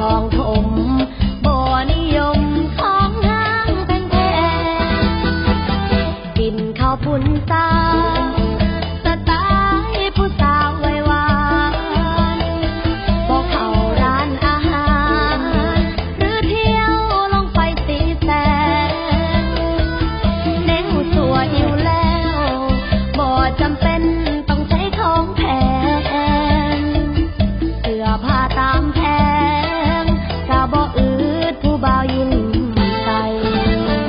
ของถมบ่นิยมของห้างแพงๆกินข้าวปุ้นตา